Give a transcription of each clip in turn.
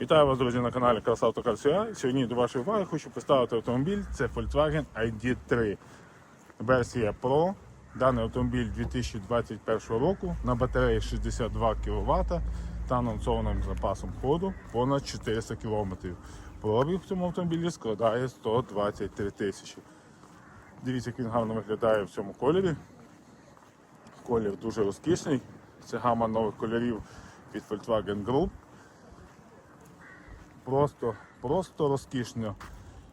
Вітаю вас, друзі, на каналі Красавтокарсія. Сьогодні до вашої уваги хочу представити автомобіль. Це Volkswagen ID3. Версія Pro. Даний автомобіль 2021 року на батареї 62 кВт та анонсованим запасом ходу понад 400 км. Пробіг в цьому автомобілі складає 123 тисячі. Дивіться, як він гарно виглядає в цьому кольорі. Колір дуже розкішний. Це гама нових кольорів від Volkswagen Group. Просто, просто розкішно.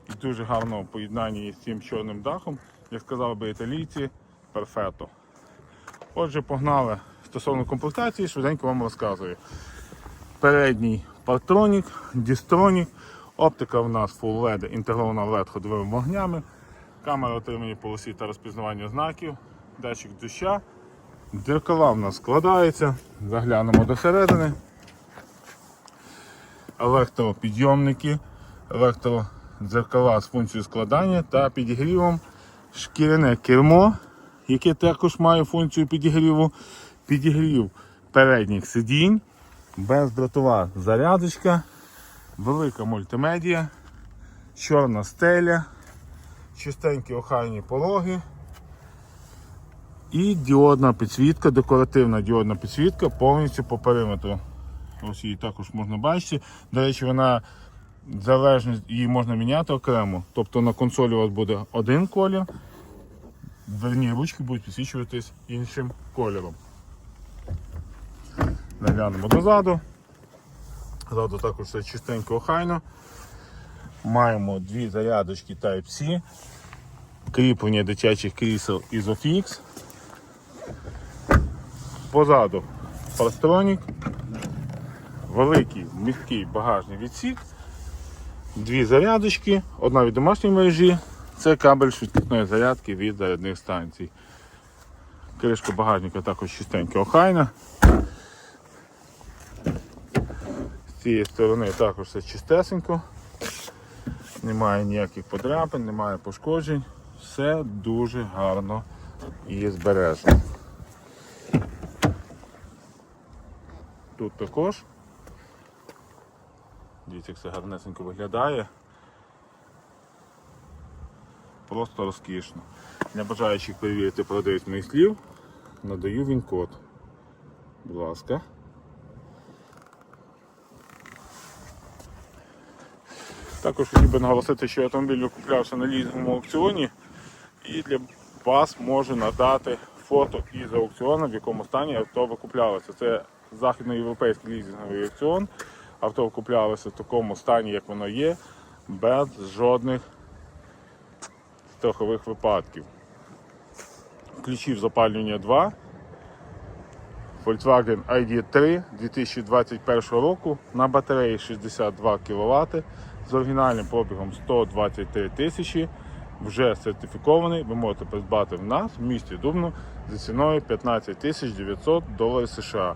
І дуже гарно в поєднанні з цим чорним дахом, як сказали би італійці, перфето. Отже, погнали. Стосовно комплектації, швиденько вам розказую. Передній партронік, дістронік, оптика в нас Full LED, інтегрована LED ходовими вогнями, камера отримання полосі та розпізнавання знаків, датчик доща. Дзеркала в нас складаються, заглянемо до середини електропідйомники, електродзеркала з функцією складання та підігрівом, шкіряне кермо, яке також має функцію підігріву, підігрів передніх сидінь, бездротова зарядочка, велика мультимедіа, чорна стеля, чистенькі охайні пороги. І діодна підсвітка, декоративна діодна підсвітка повністю по периметру. Ось її також можна бачити. До речі, вона залежно її можна міняти окремо. Тобто на консолі у вас буде один колір, дверні ручки будуть підсвічуватись іншим кольором. Наглянемо дозаду. Ззаду також все чистенько охайно. Маємо дві зарядочки Type-C, кріплення дитячих крісел Isofix. Позаду Parstronic великий міський багажний відсік, дві зарядочки, одна від домашньої мережі, це кабель швидкісної зарядки від зарядних станцій. Кришка багажника також чистенька охайна. З цієї сторони також все чистесенько, немає ніяких подряпин, немає пошкоджень, все дуже гарно і збережено. Тут також Дивіться, як все гарнесенько виглядає. Просто розкішно. Для бажаючих перевірити продавець моїх слів, надаю він код. Будь ласка. Також хотів би наголосити, що автомобіль куплявся на лізинговому аукціоні і для вас можу надати фото із аукціону, в якому стані авто викуплялося. Це західноєвропейський лізинговий аукціон. Авто куплялося в такому стані, як воно є, без жодних страхових випадків. Ключів запалювання 2. Volkswagen ID3 2021 року на батареї 62 кВт з оригінальним пробігом 123 тисячі. Вже сертифікований, ви можете придбати в нас в місті Дубно за ціною 15 900 доларів США.